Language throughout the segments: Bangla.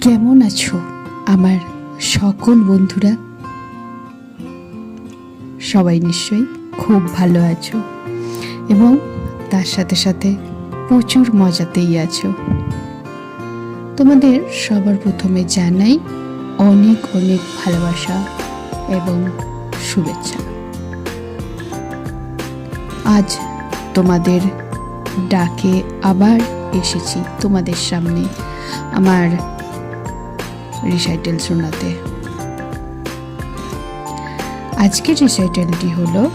কেমন আছো আমার সকল বন্ধুরা? সবাই নিশ্চয়ই খুব ভালো আছো এবং তার সাথে সাথে প্রচুর মজাতেই আছো। তোমাদের সবার প্রথমে জানাই অনেক অনেক ভালোবাসা এবং শুভেচ্ছা। আজ তোমাদের ডাকে আবার এসেছি তোমাদের সামনে। আমার রিসাইটেল শোনাতে। আজকের রিসাইটেলটি হলো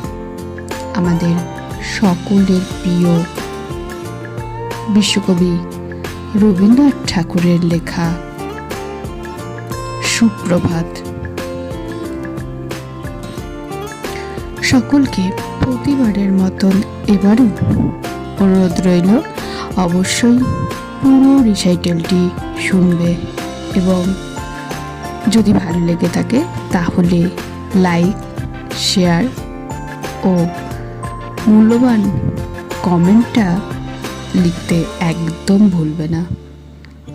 আমাদের সকলের প্রিয় বিশ্বকবি রবীন্দ্রনাথ ঠাকুরের লেখা সুপ্রভাত। সকলকে প্রতিবারের মতন এবারও অনুরোধ রইল, অবশ্যই পুরো রিসাইটেলটি শুনবে এবং যদি ভালো লেগে থাকে, তাহলে লাইক শেয়ার ও মূল্যবান কমেন্টটা লিখতে একদম ভুলবে না।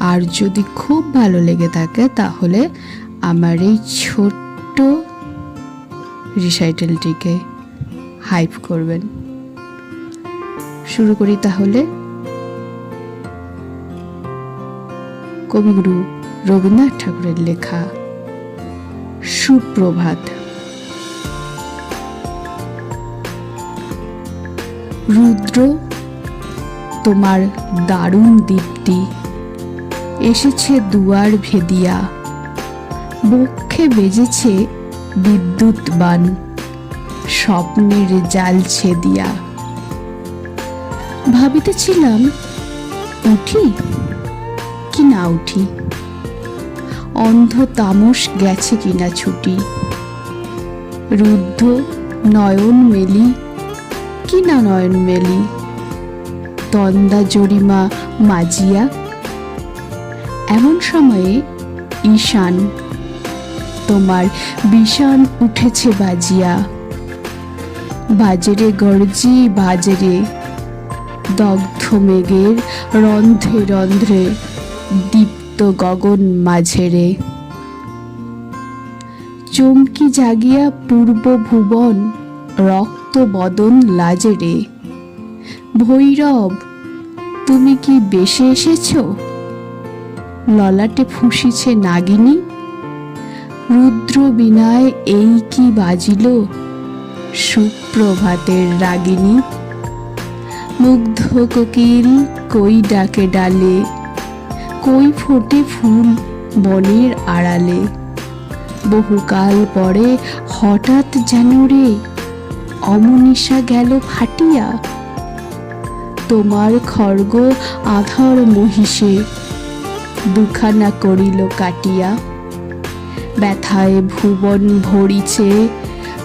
আর যদি খুব ভালো লেগে থাকে, তাহলে আমার এই ছোট্ট রিসাইটেলটিকে হাইপ করবেন। শুরু করি তাহলে। কবিগুরু রবীন্দ্রনাথ ঠাকুরের লেখা সুপ্রভাত। রুদ্র, তোমার দারুণ দীপ্তি এসেছে দুয়ার ভেদিয়া। বক্ষে বেজেছে বিদ্যুৎ বান, স্বপ্নের জাল ছেদিয়া। ভাবিতেছিলাম, উঠি কি না উঠি? অন্ধ তামস গেছে কিনা ছুটি? রুদ্ধ নয়ন মেলি কিনা নয়ন মেলি? তন্দা জরিমা মাজিয়া, এমন সময়ে ঈশান, তোমার বিষান উঠেছে বাজিয়া। বাজারে গর্জি, বাজারে দগ্ধ মেঘের রন্ধ্রে রন্ধ্রে দীপ্ত গগন মাঝেরে চমকি জাগিয়া পূর্ব ভুবন, রক্ত বদন লাজেরে ভৈরব, তুমি কি বেশে এসেছ? ললাটে ফুঁসিছে নাগিনী। রুদ্র বিনায় এই কি বাজিল? সুপ্রভাতের রাগিনী। মুগ্ধ কোকিল কই ডাকে ডালে? কই ফোটে ফুল বনের আড়ালে? বহুকাল পরে হঠাৎ যেন রে অমনিশা গেল ফাটিয়া তোমার খড়গ আধার মহিষে, দুখানা করিল কাটিয়া। ব্যথায় ভুবন ভরিছে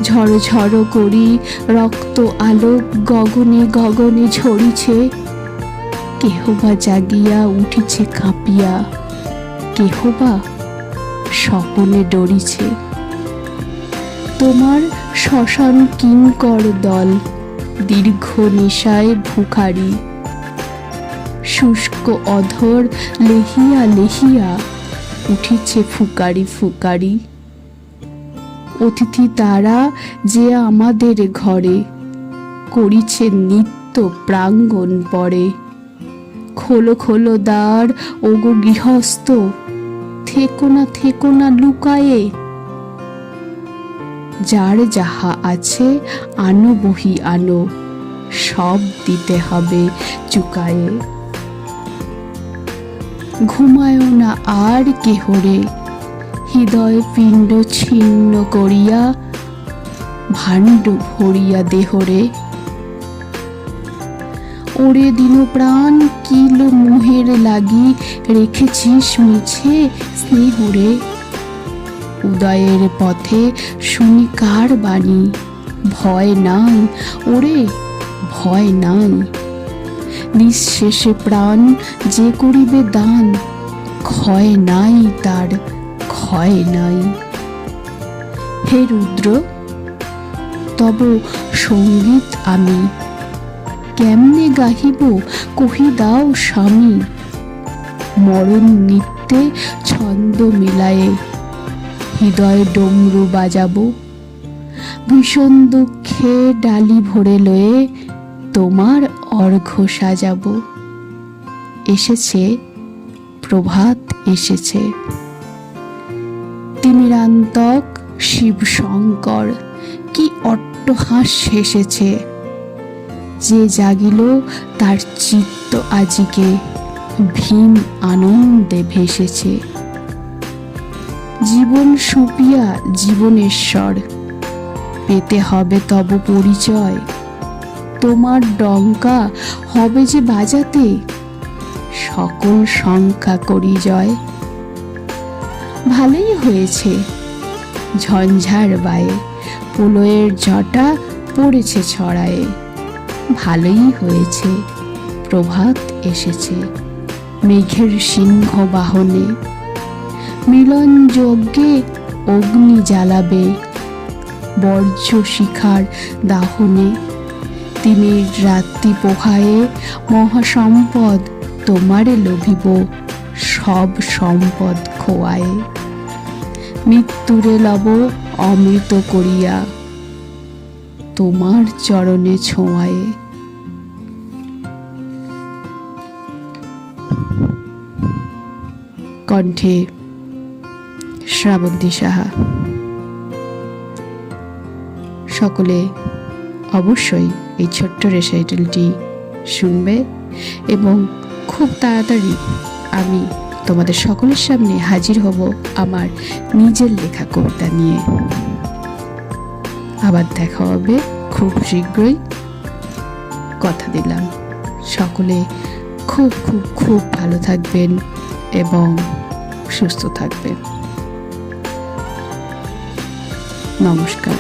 ঝড় ঝড় করি রক্ত আলোক গগনে গগনে ঝরিছে। কেহ বা জাগিয়া উঠিছে কাঁপিয়া কেহ বা স্বপনে ডরিছে। তোমার শ্মশান কিঙ্কর দল, দীর্ঘ নিশায় ভুখারি। শুষ্ক অধর লেহিয়া লেহিয়া উঠিছে ফুকারি ফুকারি। অতিথি তারা যে আমাদের ঘরে, করিছে নিত্য প্রাঙ্গণ পরে। খোলো খোলো দ্বার, ওগো গৃহস্থ, থেকো না থেকো না লুকায়ে। যার যাহা আছে, আনো বহি আনো, সব দিতে হবে চুকায়ে। ঘুমায় না আর কেহরে হৃদয় পিণ্ড ছিন্ন করিয়া ভাণ্ড ভরিয়া দেহরে ওরে দিন প্রাণ কিল মোহের লাগি রেখেছিস মিছে স্নেহরে উদয়ের পথে শুনি কার বাণী? ভয় নাই, ওরে ভয় নাই। নিঃশেষে প্রাণ যে করিবে দান, ক্ষয় নাই তার ক্ষয় নাই। হে রুদ্র, তব সংগীত আমি কেমনে গাহিব কহি দাও স্বামী। মরণ নিত্য ছন্দ মিলায়ে হৃদয় ডমরু বাজাবো। ভীষণ দুঃখে ডালি ভরে লয়ে তোমার অর্ঘ্য সাজাবো। এসেছে, প্রভাত এসেছে। তিমিরান্তক শিব শঙ্কর কি অট্টহাস হেসেছে যে জাগিল, তার চিত্ত আজিকে ভীম আনন্দে ভেসেছে। জীবন সুপিয়া জীবনেশ্বর, পেতে হবে তব পরিচয়। তোমার ডঙ্কা হবে যে বাজাতে, সকল শঙ্কা করি জয়। ভালোই হয়েছে ঝঞ্ঝার বায়ে প্রলয়ের জটা পড়েছে ছড়ায়ে। ভালোই হয়েছে। প্রভাত এসেছে। মেঘের সিংহ বাহনে মিলন যজ্ঞে অগ্নি জ্বালাবে বর্জ্য শিখার দাহনে। তিমির রাত্রি পোহায়ে মহাসম্পদ তোমারে লভিব সব সম্পদ খোয়ায়ে। মৃত্যুরে লব অমৃত করিয়া। তোমার চরণে ছোঁয়ায়ে। কণ্ঠে শ্রাবন্তী সাহা। সকলে অবশ্যই এই ছোট্ট রেসাইটেলটি শুনবে এবং খুব তাড়াতাড়ি আমি তোমাদের সকলের সামনে হাজির হব আমার নিজের লেখা কবিতা নিয়ে। আবার দেখা হবে খুব শীঘ্রই। কথা দিলাম। সকলে খুব খুব খুব ভালো থাকবেন এবং সুস্থ থাকবেন। নমস্কার।